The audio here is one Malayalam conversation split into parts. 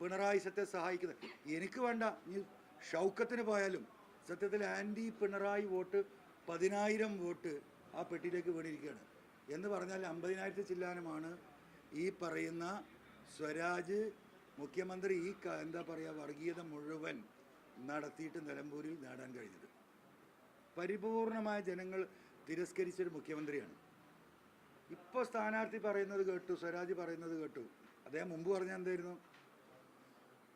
പിണറായി സത്തെ സഹായിക്കുന്നത് എനിക്ക് വേണ്ട. നീ ഷൗക്കത്തിന് പോയാലും സത്യത്തിൽ ആന്റി പിണറായി വോട്ട് പതിനായിരം വോട്ട് ആ പെട്ടിയിലേക്ക് വീണിരിക്കുകയാണ്. എന്ന് പറഞ്ഞാൽ അമ്പതിനായിരത്തി ചില്ലാനമാണ് ഈ പറയുന്ന സ്വരാജ് മുഖ്യമന്ത്രി ഈ എന്താ പറയുക വർഗീയത മുഴുവൻ നടത്തിയിട്ട് നിലമ്പൂരിൽ നേടാൻ കഴിഞ്ഞത്. പരിപൂർണമായ ജനങ്ങൾ തിരസ്കരിച്ചൊരു മുഖ്യമന്ത്രിയാണ്. ഇപ്പോൾ സ്ഥാനാർത്ഥി പറയുന്നത് കേട്ടു സ്വരാജ് പറയുന്നത് കേട്ടു. അദ്ദേഹം മുമ്പ് പറഞ്ഞ എന്തായിരുന്നു?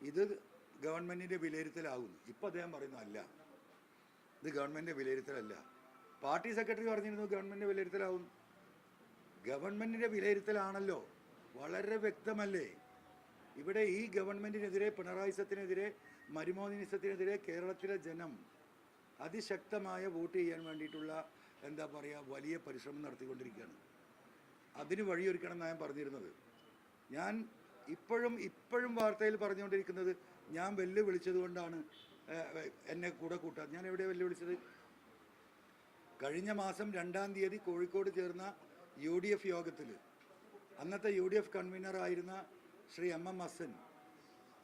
ഇത് ഗവൺമെന്റിന്റെ വിലയിരുത്തലാകുന്നു. ഇപ്പോൾ അദ്ദേഹം പറയുന്നു അല്ല. ഇത് ഗവൺമെന്റിന്റെ വിലയിരുത്തലല്ല. പാർട്ടി സെക്രട്ടറി പറഞ്ഞിരുന്നു ഗവൺമെന്റ് വിലയിരുത്തലാകും ഗവൺമെന്റിന്റെ വിലയിരുത്തലാണല്ലോ. വളരെ വ്യക്തമല്ലേ? ഇവിടെ ഈ ഗവൺമെന്റിനെതിരെ പിണറായിസത്തിനെതിരെ മരുമോനിസത്തിനെതിരെ കേരളത്തിലെ ജനം അതിശക്തമായ വോട്ട് ചെയ്യാൻ വേണ്ടിയിട്ടുള്ള എന്താ പറയുക വലിയ പരിശ്രമം നടത്തിക്കൊണ്ടിരിക്കുകയാണ്. അതിന് വഴിയൊരുക്കണം എന്നാണ് ഞാൻ പറഞ്ഞിരുന്നത്. ഞാൻ ഇപ്പോഴും ഇപ്പോഴും വാർത്തയിൽ പറഞ്ഞുകൊണ്ടിരിക്കുന്നത് ഞാൻ വെല്ലുവിളിച്ചത് കൊണ്ടാണ് എന്നെ കൂടെ കൂട്ടാൻ. ഞാൻ എവിടെ വെല്ലുവിളിച്ചത്? കഴിഞ്ഞ മാസം രണ്ടാം തീയതി കോഴിക്കോട് ചേർന്ന യു ഡി എഫ് യോഗത്തിൽ അന്നത്തെ യു ഡി എഫ് കൺവീനറായിരുന്ന ശ്രീ എം എം ഹസൻ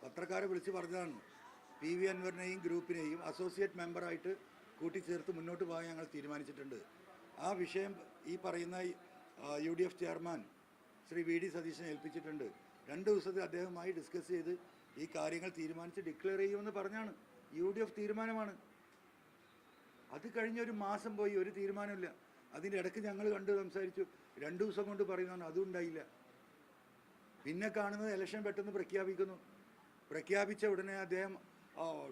പത്രക്കാരെ വിളിച്ച് പറഞ്ഞതാണ്. പി വി അൻവറിനെയും ഗ്രൂപ്പിനെയും അസോസിയേറ്റ് മെമ്പറായിട്ട് കൂട്ടിച്ചേർത്ത് മുന്നോട്ട് പോകാൻ ഞങ്ങൾ തീരുമാനിച്ചിട്ടുണ്ട്. ആ വിഷയം ഈ പറയുന്ന U D F chairman Shri V D സതീശനെ ഏൽപ്പിച്ചിട്ടുണ്ട്. രണ്ട് ദിവസത്തിൽ അദ്ദേഹവുമായി ഡിസ്കസ് ചെയ്ത് ഈ കാര്യങ്ങൾ തീരുമാനിച്ച് ഡിക്ലെയർ ചെയ്യുമെന്ന് പറഞ്ഞാണ്. യു ഡി എഫ് തീരുമാനമാണ്. അത് കഴിഞ്ഞ ഒരു മാസം പോയി ഒരു തീരുമാനമില്ല. അതിന്റെ ഇടയ്ക്ക് ഞങ്ങൾ കണ്ട് സംസാരിച്ചു. രണ്ട് ദിവസം കൊണ്ട് പറയുന്നതാണ് അതും ഉണ്ടായില്ല. പിന്നെ കാണുന്നത് ഇലക്ഷൻ പെട്ടെന്ന് പ്രഖ്യാപിക്കുന്നു. പ്രഖ്യാപിച്ച ഉടനെ അദ്ദേഹം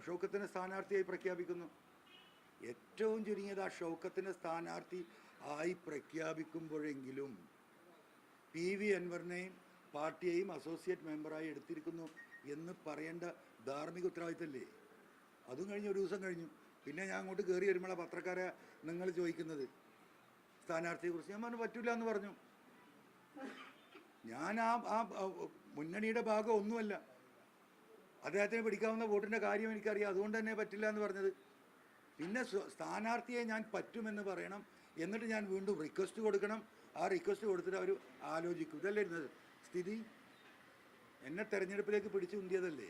ഷൗക്കത്തിന്റെ സ്ഥാനാർത്ഥിയായി പ്രഖ്യാപിക്കുന്നു. ഏറ്റവും ചുരുങ്ങിയത് ആ ഷൗക്കത്തിനെ സ്ഥാനാർത്ഥി ആയി പ്രഖ്യാപിക്കുമ്പോഴെങ്കിലും പി വി അൻവറിനെയും പാർട്ടിയെയും അസോസിയേറ്റ് മെമ്പറായി എടുത്തിരിക്കുന്നു എന്ന് പറയേണ്ട ധാർമ്മിക ഉത്തരവാദിത്തമല്ലേ അതും കഴിഞ്ഞ് ഒരു ദിവസം കഴിഞ്ഞു. പിന്നെ ഞാൻ അങ്ങോട്ട് കയറി വരുമ്പോൾ പത്രക്കാരെ നിങ്ങൾ ചോദിക്കുന്നത്. സ്ഥാനാർത്ഥിയെക്കുറിച്ച് ഞാൻ പറഞ്ഞു പറ്റൂല എന്ന് പറഞ്ഞു. ഞാൻ ആ ആ ആ മുന്നണിയുടെ ഭാഗം ഒന്നുമല്ല. അദ്ദേഹത്തിന് പിടിക്കാവുന്ന വോട്ടിന്റെ കാര്യം എനിക്കറിയാം. അതുകൊണ്ട് തന്നെ പറ്റില്ല എന്ന് പറഞ്ഞത്. പിന്നെ സ്ഥാനാർത്ഥിയെ ഞാൻ പറ്റുമെന്ന് പറയണം. എന്നിട്ട് ഞാൻ വീണ്ടും റിക്വസ്റ്റ് കൊടുക്കണം. ആ റിക്വസ്റ്റ് കൊടുത്തിട്ട് അവർ ആലോചിക്കും. ഇതല്ലേ ഇരുന്നത്? സ്ഥിതി? എന്നെ തെരഞ്ഞെടുപ്പിലേക്ക് പിടിച്ചു ഉന്തിയതല്ലേ?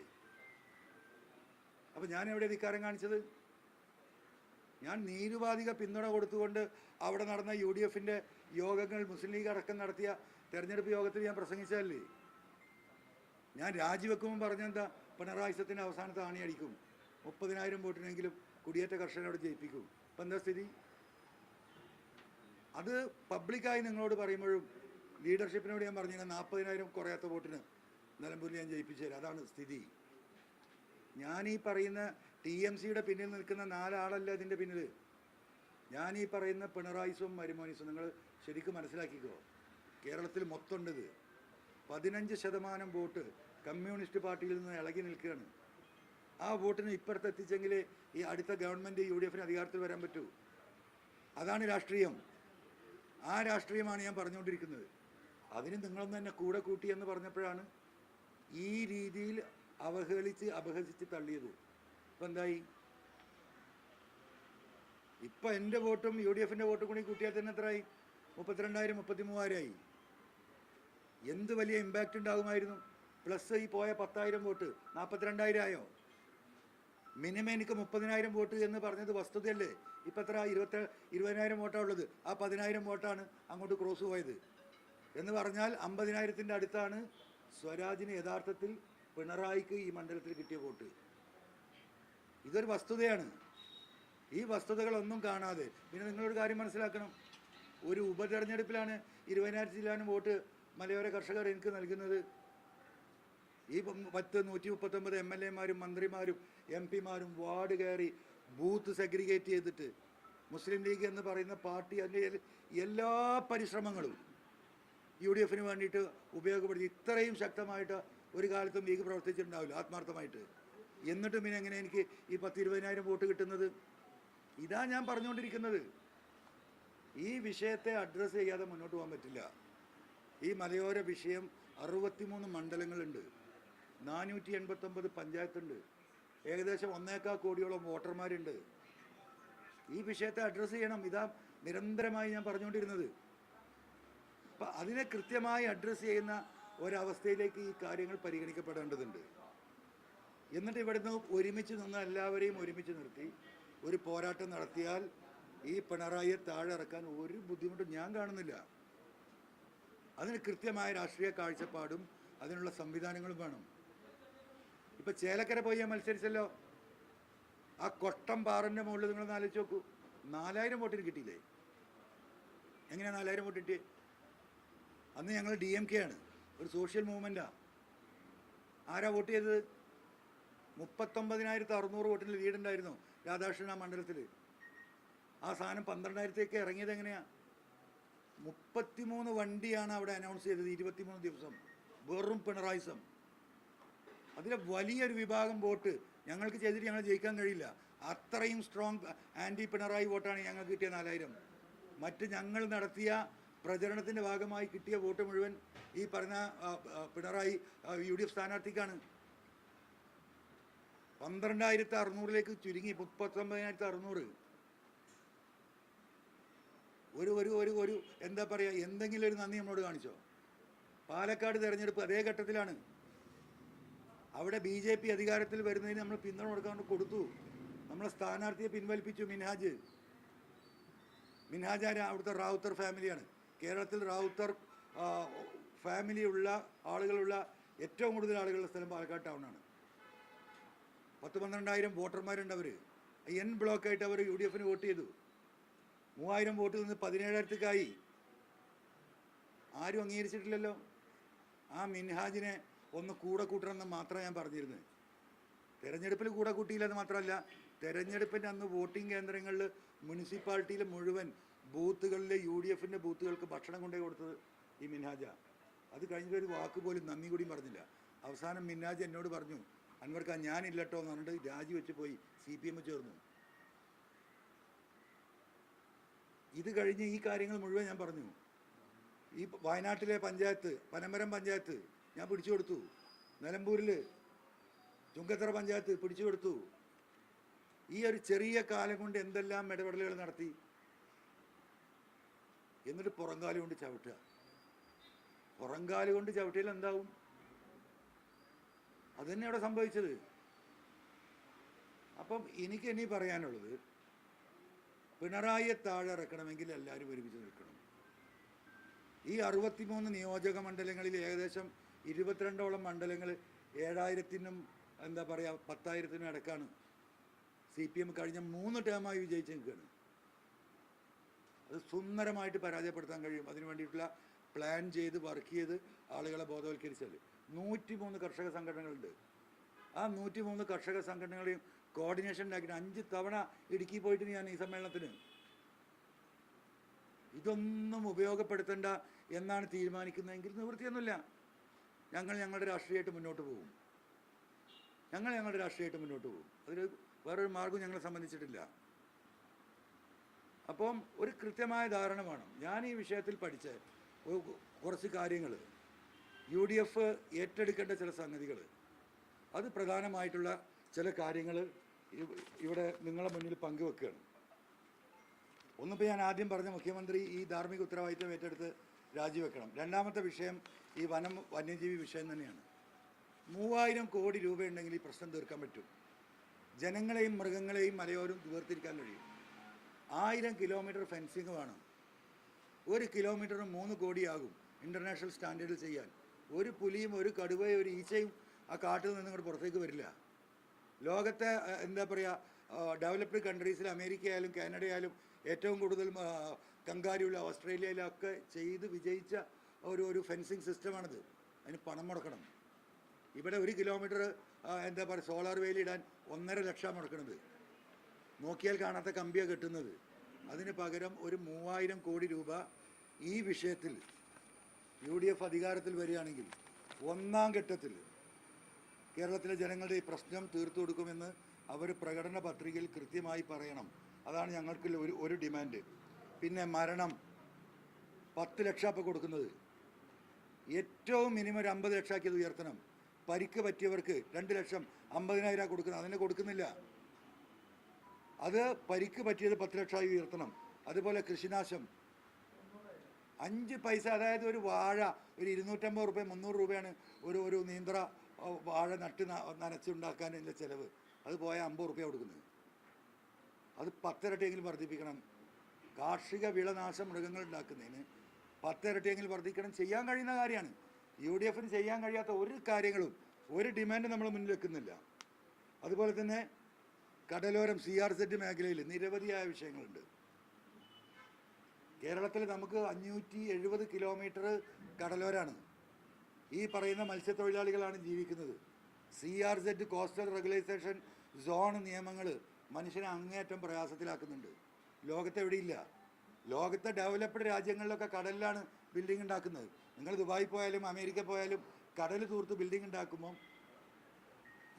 അപ്പം ഞാൻ എവിടെ ധിക്കാരം കാണിച്ചത്? ഞാൻ നീരുപാധിക പിന്തുണ കൊടുത്തുകൊണ്ട് അവിടെ നടന്ന യു ഡി എഫിന്റെ യോഗങ്ങൾ മുസ്ലിം ലീഗ് അടക്കം നടത്തിയ തെരഞ്ഞെടുപ്പ് യോഗത്തിൽ ഞാൻ പ്രസംഗിച്ചതല്ലേ? ഞാൻ രാജിവെക്കുമ്പോൾ പറഞ്ഞെന്താ? പിണറായി സത്തിന്റെ അവസാനത്തെ ആണി അടിക്കും. മുപ്പതിനായിരം വോട്ടിനെങ്കിലും കുടിയേറ്റ കർഷകരോട് ജയിപ്പിക്കും. അപ്പം എന്താ സ്ഥിതി? അത് പബ്ലിക്കായി നിങ്ങളോട് പറയുമ്പോഴും ലീഡർഷിപ്പിനോട് ഞാൻ പറഞ്ഞില്ല നാൽപ്പതിനായിരം കുറയാത്ത വോട്ടിന് നിലമ്പൂരിൽ ഞാൻ ജയിപ്പിച്ചു അതാണ് സ്ഥിതി. ഞാൻ ഈ പറയുന്ന ടി എം സിയുടെ പിന്നിൽ നിൽക്കുന്ന നാലാളല്ല ഇതിന്റെ പിന്നിൽ ഞാൻ ഈ പറയുന്ന പിണറായിസും മരുമോനിസും നിങ്ങൾ ശരിക്കും മനസ്സിലാക്കിക്കോ. കേരളത്തിൽ മൊത്തം ഉണ്ടത് പതിനഞ്ച് ശതമാനം വോട്ട് കമ്മ്യൂണിസ്റ്റ് പാർട്ടിയിൽ നിന്ന് ഇളകി നിൽക്കുകയാണ്. ആ വോട്ടിന് ഇപ്പുറത്ത് എത്തിച്ചെങ്കിൽ ഈ അടുത്ത ഗവൺമെന്റ് യു ഡി എഫിന് അധികാരത്തിൽ വരാൻ പറ്റൂ. അതാണ് രാഷ്ട്രീയം. ആ രാഷ്ട്രീയമാണ് ഞാൻ പറഞ്ഞുകൊണ്ടിരിക്കുന്നത്. അതിന് നിങ്ങളൊന്നും തന്നെ കൂടെ കൂട്ടി എന്ന് പറഞ്ഞപ്പോഴാണ് ഈ രീതിയിൽ അവഹേളിച്ച് അപഹസിച്ച് തള്ളിയത്. ഇപ്പം എന്തായി? ഇപ്പം എന്റെ വോട്ടും യു ഡി എഫിന്റെ വോട്ടും കൂടി കൂട്ടിയാൽ തന്നെ എത്രയായി? മുപ്പത്തിരണ്ടായിരം മുപ്പത്തി മൂവായിരമായി എന്ത് വലിയ ഇമ്പാക്റ്റ് ഉണ്ടാകുമായിരുന്നു? പ്ലസ് ഈ പോയ പത്തായിരം വോട്ട് നാൽപ്പത്തിരണ്ടായിരം ആയോ? മിനിമം എനിക്ക് മുപ്പതിനായിരം വോട്ട് എന്ന് പറഞ്ഞത് വസ്തുതയല്ലേ? ഇപ്പം എത്ര ഇരുപത്തി ഇരുപതിനായിരം വോട്ടാണ് ഉള്ളത്. ആ പതിനായിരം വോട്ടാണ് അങ്ങോട്ട് ക്രോസ് പോയത്. എന്ന് പറഞ്ഞാൽ അമ്പതിനായിരത്തിന്റെ അടുത്താണ് സ്വരാജിന് യഥാർത്ഥത്തിൽ പിണറായിക്ക് ഈ മണ്ഡലത്തിൽ കിട്ടിയ വോട്ട്. ഇതൊരു വസ്തുതയാണ്. ഈ വസ്തുതകളൊന്നും കാണാതെ. പിന്നെ നിങ്ങളൊരു കാര്യം മനസ്സിലാക്കണം. ഒരു ഉപതെരഞ്ഞെടുപ്പിലാണ് ഇരുപതിനായിരത്തിലാണ് വോട്ട് മലയോര കർഷകർ എനിക്ക് നൽകുന്നത്. ഈ പത്ത് നൂറ്റി മുപ്പത്തൊമ്പത് എം എൽ എമാരും മന്ത്രിമാരും എം പിമാരും വാർഡ് കയറി ബൂത്ത് സെഗ്രിഗേറ്റ് ചെയ്തിട്ട് മുസ്ലിം ലീഗ് എന്ന് പറയുന്ന പാർട്ടി അതിന്റെ എല്ലാ പരിശ്രമങ്ങളും യു ഡി എഫിന് വേണ്ടിയിട്ട് ഉപയോഗപ്പെടുത്തി ഇത്രയും ശക്തമായിട്ട് ഒരു കാലത്തും ലീഗ് പ്രവർത്തിച്ചിട്ടുണ്ടാവില്ല ആത്മാർത്ഥമായിട്ട്. എന്നിട്ടും പിന്നെ എങ്ങനെ എനിക്ക് ഈ പത്ത് ഇരുപതിനായിരം വോട്ട് കിട്ടുന്നത്? ഇതാ ഞാൻ പറഞ്ഞുകൊണ്ടിരിക്കുന്നത്. ഈ വിഷയത്തെ അഡ്രസ്സ് ചെയ്യാതെ മുന്നോട്ട് പോകാൻ പറ്റില്ല. ഈ മലയോര വിഷയം അറുപത്തിമൂന്ന് മണ്ഡലങ്ങളുണ്ട്. നാനൂറ്റി എൺപത്തൊമ്പത് പഞ്ചായത്തുണ്ട്. ഏകദേശം ഒന്നേക്കാൾ കോടിയോളം വോട്ടർമാരുണ്ട്. ഈ വിഷയത്തെ അഡ്രസ്സ് ചെയ്യണം. ഇതാ നിരന്തരമായി ഞാൻ പറഞ്ഞുകൊണ്ടിരുന്നത്. അപ്പം അതിനെ കൃത്യമായി അഡ്രസ്സ് ചെയ്യുന്ന ഒരവസ്ഥയിലേക്ക് ഈ കാര്യങ്ങൾ പരിഗണിക്കപ്പെടേണ്ടതുണ്ട്. എന്നിട്ട് ഇവിടുന്ന് ഒരുമിച്ച് നിന്ന് എല്ലാവരെയും ഒരുമിച്ച് നിർത്തി. ഒരു പോരാട്ടം നടത്തിയാൽ ഈ പിണറായിയെ താഴെ ഇറക്കാൻ ഒരു ബുദ്ധിമുട്ടും ഞാൻ കാണുന്നില്ല. അതിന് കൃത്യമായ രാഷ്ട്രീയ കാഴ്ചപ്പാടും അതിനുള്ള സംവിധാനങ്ങളും വേണം. ഇപ്പൊ ചേലക്കര പോയി ഞാൻ മത്സരിച്ചല്ലോ. ആ കൊട്ടം പാറന്റെ മുകളിൽ നിങ്ങൾ ആലോചിച്ച് നോക്കൂ. നാലായിരം വോട്ടിന് കിട്ടിയില്ലേ? എങ്ങനെയാ നാലായിരം വോട്ട് കിട്ടിയേ? അന്ന് ഞങ്ങൾ ഡി എം കെ ആണ്. ഒരു സോഷ്യൽ മൂവ്മെന്റാണ് ആരാ വോട്ട് ചെയ്തത്? മുപ്പത്തൊമ്പതിനായിരത്തി അറുന്നൂറ് വോട്ടിന് ലീഡുണ്ടായിരുന്നു രാധാകൃഷ്ണൻ ആ മണ്ഡലത്തിൽ ആ സാധനം പന്ത്രണ്ടായിരത്തേക്ക് ഇറങ്ങിയത് എങ്ങനെയാണ് മുപ്പത്തിമൂന്ന് വണ്ടിയാണ് അവിടെ അനൗൺസ് ചെയ്തത് ഇരുപത്തിമൂന്ന് ദിവസം. വെറും പിണറായിസം. അതിലെ വലിയൊരു വിഭാഗം വോട്ട് ഞങ്ങൾക്ക് ചെയ്തിട്ട് ഞങ്ങൾ ജയിക്കാൻ കഴിയില്ല. അത്രയും സ്ട്രോങ് ആന്റി പിണറായി വോട്ടാണ് ഞങ്ങൾക്ക് കിട്ടിയ നാലായിരം. മറ്റ് ഞങ്ങൾ നടത്തിയ പ്രചരണത്തിന്റെ ഭാഗമായി കിട്ടിയ വോട്ട് മുഴുവൻ ഈ പറഞ്ഞ പിണറായി യു ഡി എഫ് സ്ഥാനാർത്ഥിക്കാണ്. പന്ത്രണ്ടായിരത്തി അറുന്നൂറിലേക്ക് ചുരുങ്ങി മുപ്പത്തൊമ്പതിനായിരത്തി അറുന്നൂറ് ഒരു ഒരു ഒരു ഒരു എന്താ പറയുക എന്തെങ്കിലും ഒരു നന്ദി നമ്മളോട് കാണിച്ചോ? പാലക്കാട് തെരഞ്ഞെടുപ്പ് അതേ ഘട്ടത്തിലാണ്. അവിടെ ബി ജെ പി അധികാരത്തിൽ വരുന്നതിന് നമ്മൾ പിന്തുണ കൊടുക്കാൻ കൊടുത്തു. നമ്മളെ സ്ഥാനാർത്ഥിയെ പിൻവലിപ്പിച്ചു മിൻഹാജ്. മിൻഹാജ് അവിടുത്തെ റാവുത്തർ ഫാമിലിയാണ്. കേരളത്തിൽ റാവുത്തർ ഫാമിലി ഫാമിലിയുള്ള ആളുകളുള്ള ഏറ്റവും കൂടുതൽ ആളുകളുടെ സ്ഥലം പാലക്കാട് ടൗണാണ്. പത്ത് പന്ത്രണ്ടായിരം വോട്ടർമാരുണ്ട് അവർ എൻ ബ്ലോക്കായിട്ട് അവർ യു ഡി എഫിന് വോട്ട് ചെയ്തു. മൂവായിരം വോട്ട് നിന്ന് പതിനേഴായിരത്തേക്കായി. ആരും അംഗീകരിച്ചിട്ടില്ലല്ലോ. ആ മിൻഹാജിനെ ഒന്ന് കൂടെ കൂട്ടണമെന്ന് മാത്രമേ ഞാൻ പറഞ്ഞിരുന്നത്. തെരഞ്ഞെടുപ്പിൽ കൂടെ കൂട്ടിയില്ലെന്ന് മാത്രമല്ല തെരഞ്ഞെടുപ്പിന്റെ അന്ന് വോട്ടിംഗ് കേന്ദ്രങ്ങളിൽ മുനിസിപ്പാലിറ്റിയിൽ മുഴുവൻ ബൂത്തുകളിലെ യു ഡി എഫിന്റെ ബൂത്തുകൾക്ക് ഭക്ഷണം കൊണ്ടേ കൊടുത്തത് ഈ മിൻഹാജ. അത് കഴിഞ്ഞിട്ട് ഒരു വാക്ക് പോലും നന്ദി കൂടിയും പറഞ്ഞില്ല. അവസാനം മിന്നാജ് എന്നോട് പറഞ്ഞു അൻവർക്ക ഞാനില്ലട്ടോ എന്ന് പറഞ്ഞിട്ട് രാജിവെച്ച് പോയി സി പി എം ചേർന്നു. ഇത് കഴിഞ്ഞ് ഈ കാര്യങ്ങൾ മുഴുവൻ ഞാൻ പറഞ്ഞു. ഈ വയനാട്ടിലെ പഞ്ചായത്ത് പനമരം പഞ്ചായത്ത് ഞാൻ പിടിച്ചു കൊടുത്തു. നിലമ്പൂരിൽ ചുങ്കത്തറ പഞ്ചായത്ത് പിടിച്ചു കൊടുത്തു. ഈ ഒരു ചെറിയ കാലം കൊണ്ട് എന്തെല്ലാം ഇടപെടലുകൾ നടത്തി? എന്നിട്ട് പുറങ്കാൽ കൊണ്ട് ചവിട്ടുക. പുറങ്കാൽ കൊണ്ട് ചവിട്ടിയാൽ എന്താവും? അത് തന്നെ അവിടെ സംഭവിച്ചത്. അപ്പം എനിക്ക് ഇനി പറയാനുള്ളത് പിണറായിയെ താഴെ ഇറക്കണമെങ്കിൽ എല്ലാവരും ഒരുമിച്ച് നിൽക്കണം. ഈ അറുപത്തിമൂന്ന് നിയോജക മണ്ഡലങ്ങളിൽ ഏകദേശം ഇരുപത്തിരണ്ടോളം മണ്ഡലങ്ങൾ ഏഴായിരത്തിനും എന്താ പറയുക പത്തായിരത്തിനും ഇടക്കാണ്. സി പി എം കഴിഞ്ഞ മൂന്ന് ടേമായി വിജയിച്ച് നിൽക്കുകയാണ്. അത് സുന്ദരമായിട്ട് പരാജയപ്പെടുത്താൻ കഴിയും. അതിനു വേണ്ടിയിട്ടുള്ള പ്ലാൻ ചെയ്ത് വർക്ക് ചെയ്ത് ആളുകളെ ബോധവൽക്കരിച്ചാൽ. നൂറ്റിമൂന്ന് കർഷക സംഘടനകളുണ്ട്. ആ നൂറ്റിമൂന്ന് കർഷക സംഘടനകളെയും കോർഡിനേഷൻ ഉണ്ടാക്കിയിട്ട് അഞ്ച് തവണ ഇടുക്കി പോയിട്ട് ഞാൻ ഈ സമ്മേളനത്തിന്. ഇതൊന്നും ഉപയോഗപ്പെടുത്തണ്ട എന്നാണ് തീരുമാനിക്കുന്നതെങ്കിൽ നിവൃത്തിയൊന്നുമില്ല. ഞങ്ങൾ ഞങ്ങളുടെ രാഷ്ട്രീയമായിട്ട് മുന്നോട്ട് പോകും. ഞങ്ങൾ ഞങ്ങളുടെ രാഷ്ട്രീയമായിട്ട് മുന്നോട്ട് പോകും. അതിൽ വേറൊരു മാർഗം ഞങ്ങളെ സംബന്ധിച്ചിട്ടില്ല. അപ്പം ഒരു കൃത്യമായ ധാരണ വേണം. ഞാൻ ഈ വിഷയത്തിൽ പഠിച്ച. കുറച്ച് കാര്യങ്ങൾ. യു ഡി എഫ് ഏറ്റെടുക്കേണ്ട ചില സംഗതികൾ. അത് പ്രധാനമായിട്ടുള്ള ചില കാര്യങ്ങൾ ഇവിടെ നിങ്ങളെ മുന്നിൽ പങ്കുവെക്കുകയാണ്. ഒന്നിപ്പോൾ ഞാൻ ആദ്യം പറഞ്ഞ മുഖ്യമന്ത്രി ഈ ധാർമ്മിക ഉത്തരവാദിത്വം ഏറ്റെടുത്ത് രാജിവെക്കണം. രണ്ടാമത്തെ വിഷയം ഈ വനം വന്യജീവി വിഷയം തന്നെയാണ്. മൂവായിരം കോടി രൂപയുണ്ടെങ്കിൽ ഈ പ്രശ്നം തീർക്കാൻ പറ്റും. ജനങ്ങളെയും മൃഗങ്ങളെയും മലയോരം വേർതിരിക്കാൻ കഴിയും. ആയിരം കിലോമീറ്റർ ഫെൻസിങ് വേണം. ഒരു കിലോമീറ്ററിന് മൂന്ന് കോടിയാകും ഇന്റർനാഷണൽ സ്റ്റാൻഡേർഡിൽ ചെയ്യാൻ. ഒരു പുലിയും ഒരു കടുവയും ഒരു ഈച്ചയും ആ കാട്ടിൽ നിന്ന് ഇങ്ങോട്ട് പുറത്തേക്ക് വരില്ല. ലോകത്തെ എന്താ പറയുക ഡെവലപ്ഡ് കൺട്രീസിൽ അമേരിക്ക ആയാലും കാനഡ ആയാലും ഏറ്റവും കൂടുതൽ കങ്കാരിയുള്ള കങ്കാരുള്ള ഓസ്ട്രേലിയയിലും ഒക്കെ ചെയ്ത് വിജയിച്ച ഒരു ഒരു ഫെൻസിങ് സിസ്റ്റമാണിത്. അതിന് പണം മുടക്കണം. ഇവിടെ ഒരു കിലോമീറ്റർ എന്താ പറയുക സോളാർ വേലി ഇടാൻ ഒന്നര ലക്ഷം മുടക്കണത്. നോക്കിയാൽ കാണാത്ത കമ്പിയാണ് കെട്ടുന്നത്. അതിന് പകരം ഒരു മൂവായിരം കോടി രൂപ ഈ വിഷയത്തിൽ യു ഡി എഫ് അധികാരത്തിൽ വരികയാണെങ്കിൽ ഒന്നാം ഘട്ടത്തിൽ കേരളത്തിലെ ജനങ്ങളുടെ ഈ പ്രശ്നം തീർത്തു കൊടുക്കുമെന്ന് അവർ പ്രകടന പത്രികയിൽ കൃത്യമായി പറയണം. അതാണ് ഞങ്ങൾക്ക് ഒരു ഒരു ഡിമാൻഡ്. പിന്നെ മരണം പത്ത് ലക്ഷം ഇപ്പോൾ കൊടുക്കുന്നത്. ഏറ്റവും മിനിമം ഒരു അമ്പത് ലക്ഷമാക്കിയത് ഉയർത്തണം. പരിക്ക് പറ്റിയവർക്ക് രണ്ട് ലക്ഷം അമ്പതിനായിരം കൊടുക്കുന്നത്. അതിന് കൊടുക്കുന്നില്ല. അത് പരിക്ക് പറ്റിയത് പത്ത് ലക്ഷമായി ഉയർത്തണം. അതുപോലെ കൃഷിനാശം. അഞ്ച് പൈസ അതായത് ഒരു വാഴ ഒരു ഇരുന്നൂറ്റമ്പത് റുപ്യ മുന്നൂറ് രൂപയാണ് ഒരു ഒരു നീന്തറ വാഴ നട്ട് നനച്ചുണ്ടാക്കാനുള്ള ചിലവ്. അത് പോയ അമ്പത് റുപ്യ കൊടുക്കുന്നത്. അത് പത്തിരട്ടിയെങ്കിലും വർദ്ധിപ്പിക്കണം. കാർഷിക വിളനാശം മൃഗങ്ങൾ ഉണ്ടാക്കുന്നതിന് പത്തിരട്ടിയെങ്കിലും വർദ്ധിക്കണം. ചെയ്യാൻ കഴിയുന്ന കാര്യമാണ്. യു ഡി എഫിന് ചെയ്യാൻ കഴിയാത്ത ഒരു കാര്യങ്ങളും ഒരു ഡിമാൻഡും നമ്മൾ മുന്നിൽ വെക്കുന്നില്ല. അതുപോലെ തന്നെ കടലോരം സി ആർ സെഡ് മേഖലയിൽ നിരവധിയായ വിഷയങ്ങളുണ്ട്. കേരളത്തിൽ നമുക്ക് അഞ്ഞൂറ്റി എഴുപത് കിലോമീറ്റർ കടലോരാണ് ഈ പറയുന്ന മത്സ്യത്തൊഴിലാളികളാണ് ജീവിക്കുന്നത്. C R Z coastal regularisation zone നിയമങ്ങൾ മനുഷ്യനെ അങ്ങേയറ്റം പ്രയാസത്തിലാക്കുന്നുണ്ട്. ലോകത്ത് എവിടെയില്ല ലോകത്തെ ഡെവലപ്ഡ് രാജ്യങ്ങളിലൊക്കെ കടലിലാണ് ബിൽഡിംഗ് ഉണ്ടാക്കുന്നത്. നിങ്ങൾ ദുബായി പോയാലും അമേരിക്ക പോയാലും കടൽ തൂർത്ത് ബിൽഡിംഗ് ഉണ്ടാക്കുമ്പോൾ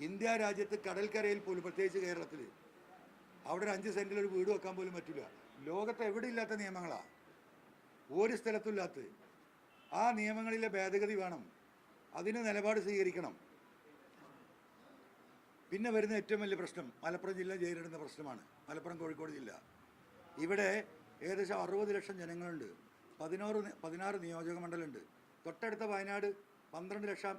ഇന്ത്യ രാജ്യത്ത് കടൽക്കരയിൽ പോലും പ്രത്യേകിച്ച് കേരളത്തിൽ അവിടെ ഒരു അഞ്ച് സെന്റിൽ ഒരു വീട് വെക്കാൻ പോലും പറ്റില്ല. ലോകത്ത് എവിടെ ഇല്ലാത്ത നിയമങ്ങളാണ് ഒരു സ്ഥലത്തും ഇല്ലാത്ത. ആ നിയമങ്ങളിലെ ഭേദഗതി വേണം. അതിന് നിലപാട് സ്വീകരിക്കണം. പിന്നെ വരുന്ന ഏറ്റവും വലിയ പ്രശ്നം മലപ്പുറം ജില്ല നേരിടുന്ന പ്രശ്നമാണ്. മലപ്പുറം കോഴിക്കോട് ജില്ല. ഇവിടെ ഏകദേശം അറുപത് ലക്ഷം ജനങ്ങളുണ്ട്. പതിനോറ് പതിനാറ് നിയോജക മണ്ഡലമുണ്ട് തൊട്ടടുത്ത വയനാട് പന്ത്രണ്ട് ലക്ഷം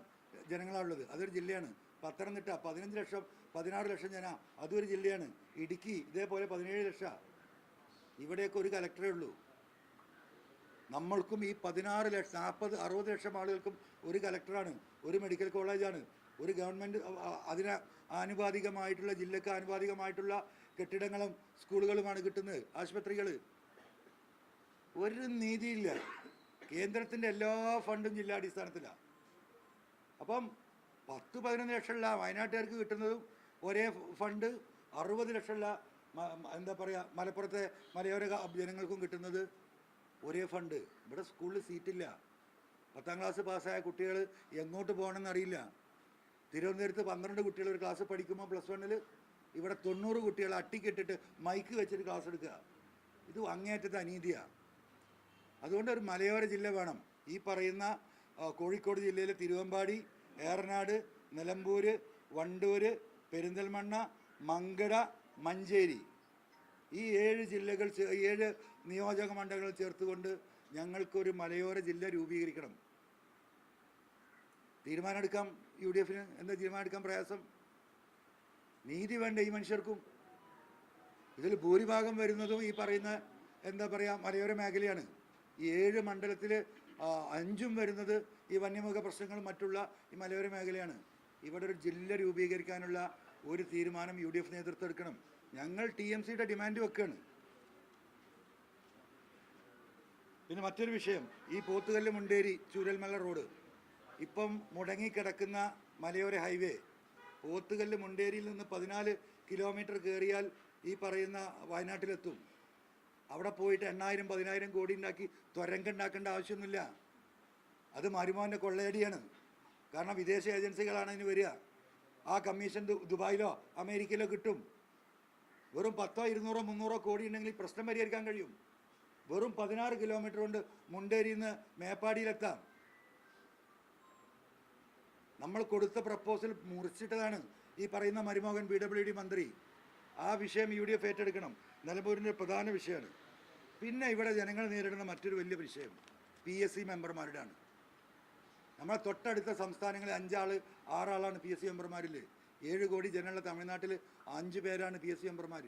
ജനങ്ങളാണുള്ളത് അതൊരു ജില്ലയാണ്. പത്തനംതിട്ട പതിനഞ്ച് ലക്ഷം പതിനാറ് ലക്ഷം ജന. അതൊരു ജില്ലയാണ്. ഇടുക്കി ഇതേപോലെ പതിനേഴ് ലക്ഷം. ഇവിടെയൊക്കെ ഒരു കലക്ടറേ ഉള്ളൂ. നമ്മൾക്കും ഈ പതിനാറ് ലക്ഷം നാൽപ്പത് അറുപത് ലക്ഷം ആളുകൾക്കും ഒരു കലക്ടറാണ് ഒരു മെഡിക്കൽ കോളേജാണ്. ഒരു ഗവൺമെന്റ് അതിന് ആനുപാതികമായിട്ടുള്ള ജില്ലക്ക് ആനുപാതികമായിട്ടുള്ള കെട്ടിടങ്ങളും സ്കൂളുകളുമാണ് കിട്ടുന്നത്. ആശുപത്രികൾ ഒരു നീതിയില്ല. കേന്ദ്രത്തിന്റെ എല്ലാ ഫണ്ടും ജില്ലാടിസ്ഥാനത്തിലാണ് അപ്പം പത്ത് പതിനൊന്ന് ലക്ഷമല്ല. വയനാട്ടുകാർക്ക് കിട്ടുന്നതും ഒരേ ഫണ്ട് അറുപത് ലക്ഷമല്ല. എന്താ പറയുക മലപ്പുറത്തെ മലയോര ജനങ്ങൾക്കും കിട്ടുന്നത് ഒരേ ഫണ്ട്. ഇവിടെ സ്കൂളിൽ സീറ്റില്ല. പത്താം ക്ലാസ് പാസ്സായ കുട്ടികൾ എങ്ങോട്ട് പോകണമെന്ന് അറിയില്ല. തിരുവനന്തപുരത്ത് പന്ത്രണ്ട് കുട്ടികൾ ഒരു ക്ലാസ് പഠിക്കുമ്പോൾ പ്ലസ് വണ്ണിൽ ഇവിടെ തൊണ്ണൂറ് കുട്ടികൾ അട്ടിക്കിട്ടിട്ട് മൈക്ക് വെച്ചിട്ട് ക്ലാസ് എടുക്കുക. ഇത് അങ്ങേയറ്റത്തെ അനീതിയാണ് അതുകൊണ്ട് ഒരു മലയോര ജില്ല വേണം. ഈ പറയുന്ന കോഴിക്കോട് ജില്ലയിലെ തിരുവമ്പാടി ഏറനാട് നിലമ്പൂര് വണ്ടൂര് പെരിന്തൽമണ്ണ മങ്കട മഞ്ചേരി. ഈ ഏഴ് ജില്ലകൾ ഏഴ് നിയോജക മണ്ഡലങ്ങൾ ചേർത്തുകൊണ്ട് ഞങ്ങൾക്കൊരു മലയോര ജില്ല രൂപീകരിക്കണം. തീരുമാനമെടുക്കാം യു ഡി എഫിന് എന്താ തീരുമാനമെടുക്കാൻ പ്രയാസം? നീതി വേണ്ട ഈ മനുഷ്യർക്കും? ഇതിൽ ഭൂരിഭാഗം വരുന്നതും ഈ പറയുന്ന എന്താ പറയുക മലയോര മേഖലയാണ്. ഈ ഏഴ് മണ്ഡലത്തിൽ അഞ്ചും വരുന്നത് ഈ വന്യമൃഗ പ്രശ്നങ്ങളും മറ്റുള്ള ഈ മലയോര മേഖലയാണ്. ഇവിടെ ഒരു ജില്ല രൂപീകരിക്കാനുള്ള ഒരു തീരുമാനം യു ഡി എഫ് നേതൃത്വം എടുക്കണം. ഞങ്ങൾ ടി എം സിയുടെ ഡിമാൻഡ് വെക്കുകയാണ്. പിന്നെ മറ്റൊരു വിഷയം ഈ പോത്തുകല്ല് മുണ്ടേരി ചൂരൽമല റോഡ്. ഇപ്പം മുടങ്ങിക്കിടക്കുന്ന മലയോര ഹൈവേ പോത്തുകല്ല് മുണ്ടേരിയിൽ നിന്ന് പതിനാല് കിലോമീറ്റർ കയറിയാൽ ഈ പറയുന്ന വയനാട്ടിലെത്തും. അവിടെ പോയിട്ട് എണ്ണായിരം പതിനായിരം കോടി ഉണ്ടാക്കി തുരങ്കുണ്ടാക്കേണ്ട ആവശ്യമൊന്നുമില്ല. അത് മാരിമോഹന്റെ കൊള്ളയടിയാണ്. കാരണം വിദേശ ഏജൻസികളാണ് അതിന് വരിക. ആ കമ്മീഷൻ ദുബായിലോ അമേരിക്കയിലോ കിട്ടും. വെറും പത്തോ ഇരുന്നൂറോ മുന്നൂറോ കോടി ഉണ്ടെങ്കിൽ പ്രശ്നം പരിഹരിക്കാൻ കഴിയും. വെറും പതിനാറ് കിലോമീറ്റർ കൊണ്ട് മുണ്ടേരിയിൽ നിന്ന് മേപ്പാടിയിലെത്താം. നമ്മൾ കൊടുത്ത പ്രപ്പോസൽ മുറിച്ചിട്ടതാണ് ഈ പറയുന്ന മരുമോഹൻ പി ഡബ്ല്യു ഡി മന്ത്രി. ആ വിഷയം യു ഡി എഫ് ഏറ്റെടുക്കണം. നിലമ്പൂരിന്റെ പ്രധാന വിഷയമാണ്. പിന്നെ ഇവിടെ ജനങ്ങൾ നേരിടുന്ന മറ്റൊരു വലിയ വിഷയം പി എസ് സി മെമ്പർമാരുടെയാണ്. നമ്മളെ തൊട്ടടുത്ത സംസ്ഥാനങ്ങളിൽ അഞ്ചാൾ ആറാളാണ് പി എസ് സി മെമ്പർമാരിൽ ഏഴ് കോടി ജനമുള്ള തമിഴ്നാട്ടിൽ അഞ്ച് പേരാണ് പി എസ് സി മെമ്പർമാർ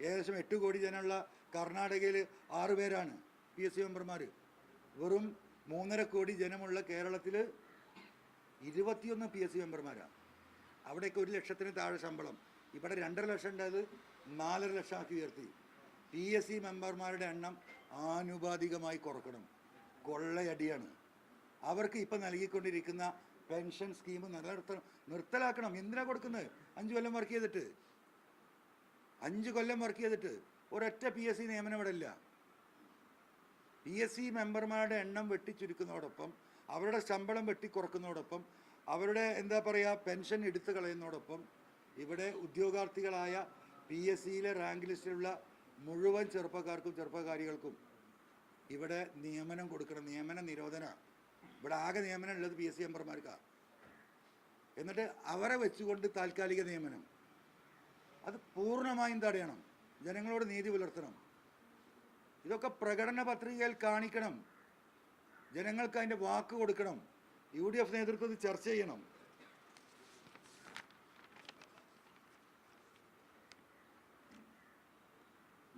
ഏകദേശം എട്ട് കോടി ജനമുള്ള കർണാടകയിൽ ആറ് പേരാണ് പി എസ് സി മെമ്പർമാർ വെറും മൂന്നര കോടി ജനമുള്ള കേരളത്തിൽ ഇരുപത്തിയൊന്ന് പി എസ് സി മെമ്പർമാരാണ് അവിടേക്ക് ഒരു ലക്ഷത്തിന് താഴെ ശമ്പളം. ഇവിടെ രണ്ടര ലക്ഷം ഉണ്ടായത് നാലര ലക്ഷം ആക്കി ഉയർത്തി. പി എസ് സി മെമ്പർമാരുടെ എണ്ണം ആനുപാതികമായി കുറക്കണം. കൊള്ളയടിയാണ്. അവർക്ക് ഇപ്പം നൽകിക്കൊണ്ടിരിക്കുന്ന പെൻഷൻ സ്കീം നിലനിർത്തണം നിർത്തലാക്കണം. എന്തിനാ കൊടുക്കുന്നത്? അഞ്ച് കൊല്ലം വർക്ക് ചെയ്തിട്ട്. അഞ്ച് കൊല്ലം വർക്ക് ചെയ്തിട്ട്. ഒരൊറ്റ പി എസ് സി നിയമനം ഇവിടെ ഇല്ല. പി എസ് സി മെമ്പർമാരുടെ എണ്ണം വെട്ടിച്ചുരുക്കുന്നതോടൊപ്പം അവരുടെ ശമ്പളം വെട്ടിക്കുറക്കുന്നതോടൊപ്പം അവരുടെ എന്താ പറയുക പെൻഷൻ എടുത്തു കളയുന്നതോടൊപ്പം ഇവിടെ ഉദ്യോഗാർത്ഥികളായ പി എസ് സിയിലെ റാങ്ക് ലിസ്റ്റിലുള്ള മുഴുവൻ ചെറുപ്പക്കാർക്കും ചെറുപ്പക്കാരികൾക്കും ഇവിടെ നിയമനം കൊടുക്കണം. നിയമന നിരോധന. ഇവിടെ ആകെ നിയമനം ഉള്ളത് പി എസ് സി മെമ്പർമാർക്കാണ് എന്നിട്ട് അവരെ വെച്ചുകൊണ്ട് താൽക്കാലിക നിയമനം. അത് പൂർണമായും തടയണം. ജനങ്ങളോട് നീതി പുലർത്തണം. ഇതൊക്കെ പ്രകടന പത്രികയിൽ കാണിക്കണം. ജനങ്ങൾക്ക് അതിന്റെ വാക്ക് കൊടുക്കണം. യു ഡി എഫ് നേതൃത്വത്തിൽ ചർച്ച ചെയ്യണം.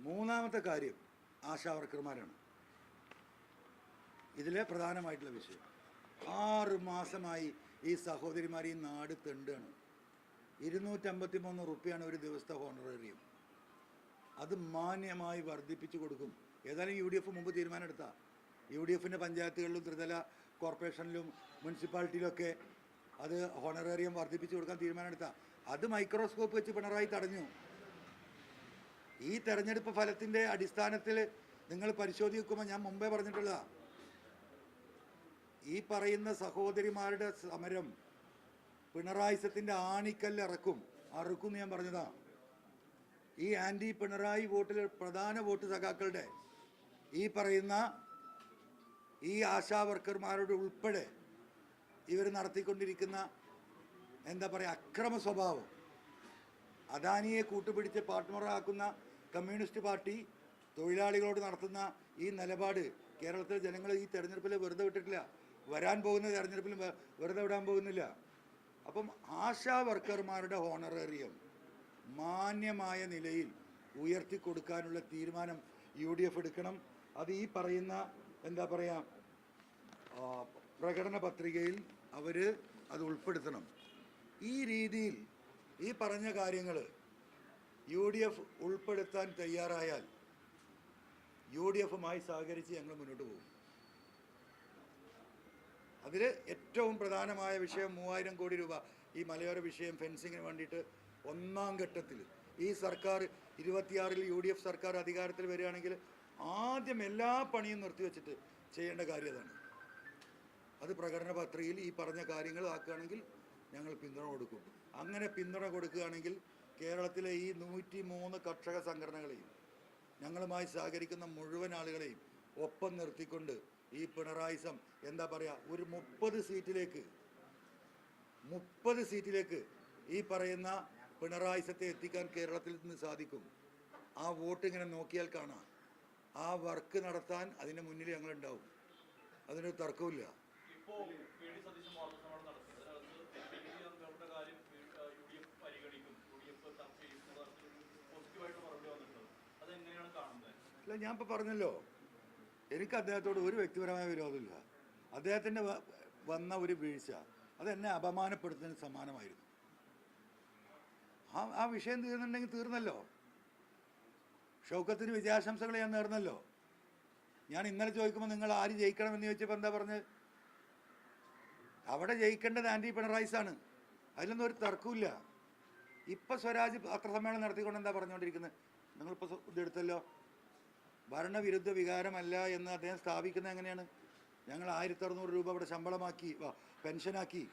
മൂന്നാമത്തെ കാര്യം ആശാവർക്കർമാരാണ്. ഇതിലെ പ്രധാനമായിട്ടുള്ള വിഷയം ആറ് മാസമായി ഈ സഹോദരിമാർ ഈ നാട് തെണ്ടാണ് ഇരുന്നൂറ്റമ്പത്തി മൂന്ന് റുപ്യാണ് ഒരു ദിവസത്തെ ഹോണറേറിയം. അത് മാന്യമായി വർദ്ധിപ്പിച്ചു കൊടുക്കും. ഏതായാലും യു ഡി എഫ് മുമ്പ് തീരുമാനമെടുത്ത. യു ഡി എഫിന്റെ പഞ്ചായത്തുകളിലും ത്രിതല കോർപ്പറേഷനിലും മുനിസിപ്പാലിറ്റിയിലൊക്കെ അത് ഹോണറേറിയം വർദ്ധിപ്പിച്ചു കൊടുക്കാൻ തീരുമാനമെടുത്ത. അത് മൈക്രോസ്കോപ്പ് വെച്ച് പിണറായി തടഞ്ഞു. ഈ തെരഞ്ഞെടുപ്പ് ഫലത്തിന്റെ അടിസ്ഥാനത്തിൽ നിങ്ങൾ പരിശോധിക്കുമ്പോൾ ഞാൻ മുമ്പേ പറഞ്ഞിട്ടുള്ള ഈ പറയുന്ന സഹോദരിമാരുടെ സമരം പിണറായിസത്തിന്റെ ആണിക്കല്ല് ഇറക്കും അറുക്കും ഞാൻ പറഞ്ഞതാ. ഈ ആന്റി പിണറായി വോട്ടിൽ പ്രധാന വോട്ട് സഖാക്കളുടെ ഈ പറയുന്ന ഈ ആശാ വർക്കർമാരുടെ ഉൾപ്പെടെ ഇവർ നടത്തിക്കൊണ്ടിരിക്കുന്ന എന്താ പറയുക അക്രമ സ്വഭാവം. അദാനിയെ കൂട്ടുപിടിച്ച് പാർട്ട്ണറാക്കുന്ന കമ്മ്യൂണിസ്റ്റ് പാർട്ടി തൊഴിലാളികളോട് നടത്തുന്ന ഈ നിലപാട് കേരളത്തിലെ ജനങ്ങൾ ഈ തെരഞ്ഞെടുപ്പിൽ വെറുതെ വിട്ടിട്ടില്ല. വരാൻ പോകുന്ന തെരഞ്ഞെടുപ്പിലും വെറുതെ വിടാൻ പോകുന്നില്ല. അപ്പം ആശാ വർക്കർമാരുടെ ഹോണറേറിയം മാന്യമായ നിലയിൽ ഉയർത്തി കൊടുക്കാനുള്ള തീരുമാനം യു ഡി എഫ് എടുക്കണം. അത് ഈ പറയുന്ന എന്താ പറയുക പ്രകടന പത്രികയിൽ അവർ അത് ഉൾപ്പെടുത്തണം. ഈ രീതിയിൽ ഈ പറഞ്ഞ കാര്യങ്ങൾ യു ഡി എഫ് ഉൾപ്പെടുത്താൻ തയ്യാറായാൽ യു ഡി എഫുമായി സഹകരിച്ച് ഞങ്ങൾ മുന്നോട്ട് പോകും. അതിൽ ഏറ്റവും പ്രധാനമായ വിഷയം മൂവായിരം കോടി രൂപ ഈ മലയോര വിഷയം ഫെൻസിങ്ങിന് വേണ്ടിയിട്ട് ഒന്നാം ഘട്ടത്തിൽ ഈ സർക്കാർ ഇരുപത്തിയാറിൽ യു ഡി എഫ് സർക്കാർ അധികാരത്തിൽ വരികയാണെങ്കിൽ ആദ്യം എല്ലാ പണിയും നിർത്തിവെച്ചിട്ട് ചെയ്യേണ്ട കാര്യതാണ് അത് പ്രകടന പത്രികയിൽ ഈ പറഞ്ഞ കാര്യങ്ങൾ ആക്കുകയാണെങ്കിൽ ഞങ്ങൾ പിന്തുണ കൊടുക്കും. അങ്ങനെ പിന്തുണ കൊടുക്കുകയാണെങ്കിൽ കേരളത്തിലെ ഈ നൂറ്റി മൂന്ന് കർഷക സംഘടനകളെയും ഞങ്ങളുമായി സഹകരിക്കുന്ന മുഴുവൻ ആളുകളെയും ഒപ്പം നിർത്തിക്കൊണ്ട് ഈ പിണറായിസം എന്താ പറയുക ഒരു മുപ്പത് സീറ്റിലേക്ക് മുപ്പത് സീറ്റിലേക്ക് ഈ പറയുന്ന പിണറായിസത്തെ എത്തിക്കാൻ കേരളത്തിൽ നിന്ന് സാധിക്കും. ആ വോട്ട് ഇങ്ങനെ നോക്കിയാൽ കാണാം. ആ വർക്ക് നടത്താൻ അതിന് മുന്നിൽ ഞങ്ങളുണ്ടാവും. അതിനൊരു തർക്കമില്ല ഇപ്പോ വി ഡി സതീശൻ വാർത്താസമ്മേളനം നടത്തി അതിനകത്ത് നികുതി അംഗങ്ങളുടെ കാര്യം യു ഡി എഫ് പരിഗണിക്കും യു ഡി എഫ് ചർച്ച ചെയ്യുന്ന തരത്തിൽ പോസിറ്റീവായിട്ട് മറുപടി വന്നിട്ടുണ്ട് അതെങ്ങനെയാണ് കാണുന്നത് അല്ല ഞാൻ ഇപ്പോൾ പറഞ്ഞല്ലോ. എനിക്ക് അദ്ദേഹത്തോട് ഒരു വ്യക്തിപരമായ വിരോധമില്ല. അദ്ദേഹത്തിന്റെ വന്ന ഒരു വീഴ്ച അത് എന്നെ അപമാനപ്പെടുത്തുന്നതിന് സമാനമായിരുന്നു. ആ ആ വിഷയം തീർന്നുണ്ടെങ്കിൽ തീർന്നല്ലോ. ഷൗക്കത്തിന് വിജയാശംസകൾ ഞാൻ നേർന്നല്ലോ. ഞാൻ ഇന്നലെ ചോദിക്കുമ്പോൾ നിങ്ങൾ ആര് ജയിക്കണമെന്ന് ചോദിച്ചപ്പോൾ എന്താ പറഞ്ഞത് അവിടെ ജയിക്കേണ്ടത് ആന്റി പിണറായിസാണ് അതിലൊന്നും ഒരു തർക്കമില്ല ഇപ്പം സ്വരാജ് പത്രസമ്മേളനം നടത്തിക്കൊണ്ട് എന്താ പറഞ്ഞുകൊണ്ടിരിക്കുന്നത് നിങ്ങളിപ്പോൾ ഇതെടുത്തല്ലോ ഭരണവിരുദ്ധ വികാരമല്ല എന്ന് അദ്ദേഹം സ്ഥാപിക്കുന്നത് എങ്ങനെയാണ്? ഞങ്ങൾ ആയിരത്തി അറുന്നൂറ് രൂപ ഇവിടെ ശമ്പളമാക്കി പെൻഷനാക്കി.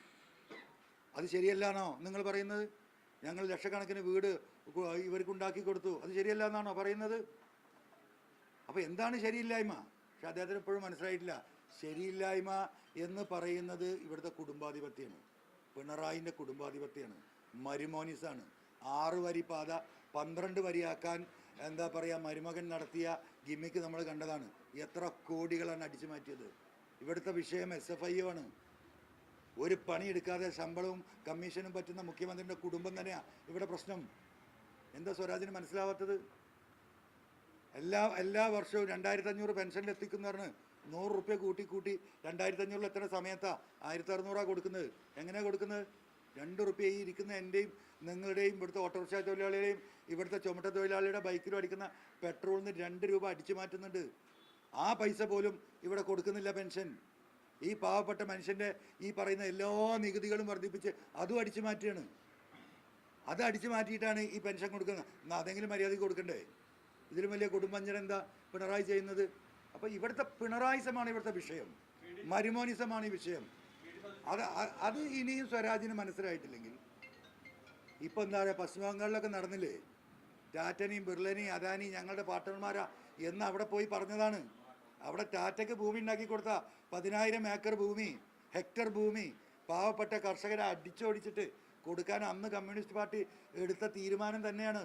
അത് ശരിയല്ലാണോ നിങ്ങൾ പറയുന്നത്? ഞങ്ങൾ ലക്ഷക്കണക്കിന് വീട് ഇവർക്കുണ്ടാക്കി കൊടുത്തു. അത് ശരിയല്ല എന്നാണോ പറയുന്നത്? അപ്പോൾ എന്താണ് ശരിയില്ലായ്മ? പക്ഷെ അദ്ദേഹത്തിന് ഇപ്പോഴും മനസ്സിലായിട്ടില്ല. ശരിയില്ലായ്മ എന്ന് പറയുന്നത് ഇവിടുത്തെ കുടുംബാധിപത്യമാണ്. പിണറായിന്റെ കുടുംബാധിപത്യമാണ്. മരുമോനിസാണ്. ആറ് വരി പാത പന്ത്രണ്ട് വരിയാക്കാൻ എന്താ പറയുക മരുമകൻ നടത്തിയ ഗിമ്മിക്ക് നമ്മൾ കണ്ടതാണ്. എത്ര കോടികളാണ് അടിച്ചു മാറ്റിയത്. ഇവിടുത്തെ വിഷയം എസ് എഫ് ഐ ആണ്. ഒരു പണിയെടുക്കാതെ ശമ്പളവും കമ്മീഷനും പറ്റുന്ന മുഖ്യമന്ത്രിയുടെ കുടുംബം തന്നെയാണ് ഇവിടെ പ്രശ്നം. എന്താ സ്വരാജിന് മനസ്സിലാവാത്തത്? എല്ലാ എല്ലാ വർഷവും രണ്ടായിരത്തി അഞ്ഞൂറ് പെൻഷനിൽ എത്തിക്കുന്നവരിന് നൂറ് റുപ്യ കൂട്ടി കൂട്ടി രണ്ടായിരത്തി അഞ്ഞൂറിൽ എത്തുന്ന സമയത്താ ആയിരത്തി അറുന്നൂറാണ് കൊടുക്കുന്നത്. എങ്ങനെയാണ് കൊടുക്കുന്നത്? രണ്ട് റുപ്യ ഈ ഇരിക്കുന്ന എന്റെയും നിങ്ങളുടെയും ഇവിടുത്തെ ഓട്ടോറിക്ഷ തൊഴിലാളികളെയും ഇവിടുത്തെ ചുമട്ട തൊഴിലാളിയുടെ ബൈക്കിലും അടിക്കുന്ന പെട്രോളിന് രണ്ട് രൂപ അടിച്ചു മാറ്റുന്നുണ്ട്. ആ പൈസ പോലും ഇവിടെ കൊടുക്കുന്നില്ല പെൻഷൻ. ഈ പാവപ്പെട്ട മനുഷ്യന്റെ ഈ പറയുന്ന എല്ലാ നികുതികളും വർദ്ധിപ്പിച്ച് അതും അടിച്ചു മാറ്റുകയാണ്. അത് അടിച്ചു മാറ്റിയിട്ടാണ് ഈ പെൻഷൻ കൊടുക്കുന്നത്. അതെങ്കിലും മര്യാദയ്ക്ക് കൊടുക്കണ്ടേ? ഇതിലും വലിയ കുടുംബഞ്ചന എന്താ പിണറായി ചെയ്യുന്നത്? അപ്പോൾ ഇവിടുത്തെ പിണറായിസമാണ് ഇവിടുത്തെ വിഷയം. മരുമോനിസമാണ് ഈ വിഷയം. അത് അത് ഇനിയും സ്വരാജിന് മനസ്സിലായിട്ടില്ലെങ്കിൽ. ഇപ്പം എന്താ പറയുക പശ്ചിമ ബംഗാളിലൊക്കെ നടന്നില്ലേ? ടാറ്റനെയും ബിർളനെയും അദാനിയും ഞങ്ങളുടെ പാർട്ട്ണർമാരാ. എന്ന് അവിടെ പോയി പറഞ്ഞതാണ്. അവിടെ ടാറ്റയ്ക്ക് ഭൂമി ഉണ്ടാക്കി കൊടുത്ത പതിനായിരം ഏക്കർ ഭൂമി ഹെക്ടർ ഭൂമി പാവപ്പെട്ട കർഷകരെ അടിച്ചോടിച്ചിട്ട് കൊടുക്കാൻ അന്ന് കമ്മ്യൂണിസ്റ്റ് പാർട്ടി എടുത്ത തീരുമാനം തന്നെയാണ്.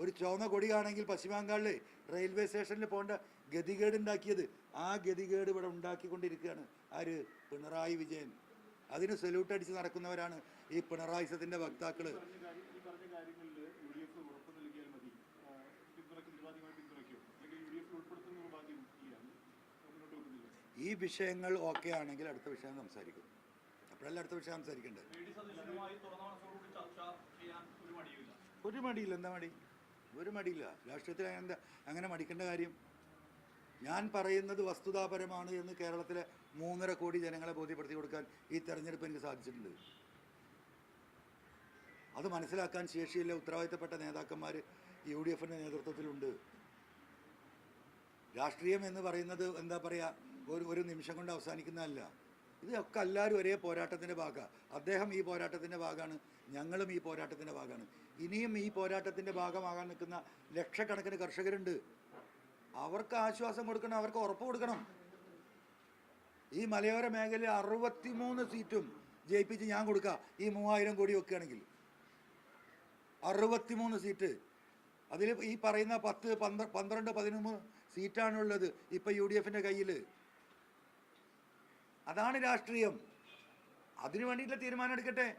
ഒരു ചുവന്ന കൊടിയാണെങ്കിൽ പശ്ചിമ ബംഗാളിൽ റെയിൽവേ സ്റ്റേഷനിൽ പോകേണ്ട ഗതികേട് ഉണ്ടാക്കിയത്. ആ ഗതികേട് ഇവിടെ ഉണ്ടാക്കിക്കൊണ്ടിരിക്കുകയാണ്. ആര്? പിണറായി വിജയൻ. അതിന് സല്യൂട്ട് അടിച്ച് നടക്കുന്നവരാണ് ഈ പിണറായിസത്തിന്റെ വക്താക്കൾ. ഈ വിഷയങ്ങൾ ഓക്കെ ആണെങ്കിൽ അടുത്ത വിഷയം സംസാരിക്കും. അപ്പോഴല്ല അടുത്ത വിഷയം സംസാരിക്കേണ്ടത്? ഒരു മടിയില്ല. എന്താ മടി? ഒരു മടിയില്ല. രാഷ്ട്രീയത്തിൽ എന്താ അങ്ങനെ മടിക്കേണ്ട കാര്യം ഞാൻ പറയുന്നത് വസ്തുതാപരമാണ് എന്ന് കേരളത്തിലെ മൂന്നര കോടി ജനങ്ങളെ ബോധ്യപ്പെടുത്തി കൊടുക്കാൻ ഈ തെരഞ്ഞെടുപ്പ് എനിക്ക് സാധിച്ചിട്ടുണ്ട്. അത് മനസ്സിലാക്കാൻ ശേഷിയില്ല ഉത്തരവാദിത്തപ്പെട്ട നേതാക്കന്മാർ യു ഡി എഫിന്റെ നേതൃത്വത്തിലുണ്ട്. രാഷ്ട്രീയം എന്ന് പറയുന്നത് എന്താ പറയുക ഒരു ഒരു നിമിഷം കൊണ്ട് അവസാനിക്കുന്നതല്ല. ഇതൊക്കെ എല്ലാവരും ഒരേ പോരാട്ടത്തിന്റെ ഭാഗമാണ് അദ്ദേഹം ഈ പോരാട്ടത്തിന്റെ ഭാഗമാണ് ഞങ്ങളും ഈ പോരാട്ടത്തിന്റെ ഭാഗമാണ് ഇനിയും ഈ പോരാട്ടത്തിന്റെ ഭാഗമാകാൻ നിൽക്കുന്ന ലക്ഷക്കണക്കിന് കർഷകരുണ്ട്. അവർക്ക് ആശ്വാസം കൊടുക്കണം അവർക്ക് ഉറപ്പ് കൊടുക്കണം. ഈ മലയോര മേഖലയിൽ അറുപത്തിമൂന്ന് സീറ്റും ജയിപ്പിച്ച് ഞാൻ കൊടുക്കുക ഈ മൂവായിരം കോടി വെക്കുകയാണെങ്കിൽ. അറുപത്തിമൂന്ന് സീറ്റ്. അതിൽ ഈ പറയുന്ന പത്ത് പന്ത്ര പന്ത്രണ്ട് പതിനൊന്ന് സീറ്റാണുള്ളത് ഇപ്പം യു ഡി എഫിന്റെ കയ്യിൽ അതാണ് രാഷ്ട്രീയം. അതിനു വേണ്ടിയിട്ടുള്ള തീരുമാനം എടുക്കട്ടെ.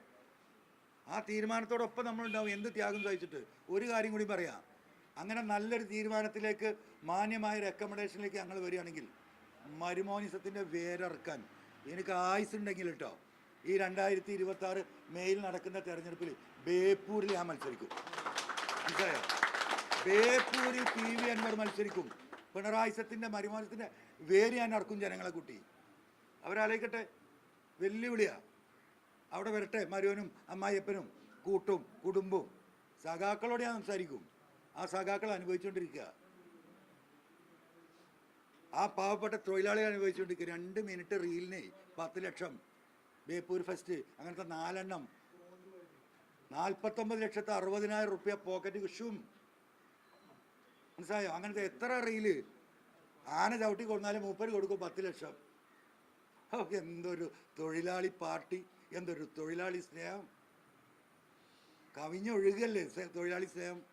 ആ തീരുമാനത്തോടൊപ്പം നമ്മളുണ്ടാവും എന്ത് ത്യാഗം സഹിച്ചിട്ട്. ഒരു കാര്യം കൂടി പറയാം. അങ്ങനെ നല്ലൊരു തീരുമാനത്തിലേക്ക് മാന്യമായ റെക്കമെൻഡേഷനിലേക്ക് ഞങ്ങൾ വരികയാണെങ്കിൽ മരുമോനിസത്തിന്റെ വേരറക്കാൻ എനിക്ക് ആയുസുണ്ടെങ്കിൽ കേട്ടോ ഈ രണ്ടായിരത്തി ഇരുപത്തി ആറ് മെയിൽ നടക്കുന്ന തെരഞ്ഞെടുപ്പിൽ ബേപ്പൂരിൽ ഞാൻ മത്സരിക്കും. മനസ്സിലായോ? ബേപ്പൂരിൽ പി വി അൻവർ മത്സരിക്കും. പിണറായി സത്തിന്റെ മരുമോനിസത്തിന്റെ വേര് ഞാൻ നടക്കും ജനങ്ങളെ കൂട്ടി. അവരാലോചിക്കട്ടെ വെല്ലുവിളിയാ. അവിടെ വരട്ടെ മരുവനും അമ്മായിയപ്പനും കൂട്ടും കുടുംബവും സഖാക്കളോട് ഞാൻ സംസാരിക്കും. ആ സഖാക്കൾ അനുഭവിച്ചുകൊണ്ടിരിക്കുക ആ പാവപ്പെട്ട തൊഴിലാളികൾ അനുഭവിച്ചുകൊണ്ടിരിക്കുക രണ്ട് മിനിറ്റ് റീലിന് പത്ത് ലക്ഷം. ബേപ്പൂർ ഫെസ്റ്റ് അങ്ങനത്തെ നാലെണ്ണം. നാൽപ്പത്തൊമ്പത് ലക്ഷത്തി അറുപതിനായിരം റുപ്യ പോക്കറ്റ് വിഷുവും. മനസ്സിലായോ? അങ്ങനത്തെ എത്ര റീൽ ആന ചവിട്ടി കൊണ്ടാലും മൂപ്പര് കൊടുക്കും പത്ത് ലക്ഷം. എന്തൊരു തൊഴിലാളി പാർട്ടി എന്തൊരു തൊഴിലാളി സ്നേഹം. കവിഞ്ഞൊഴുകല്ലേ തൊഴിലാളി സ്നേഹം?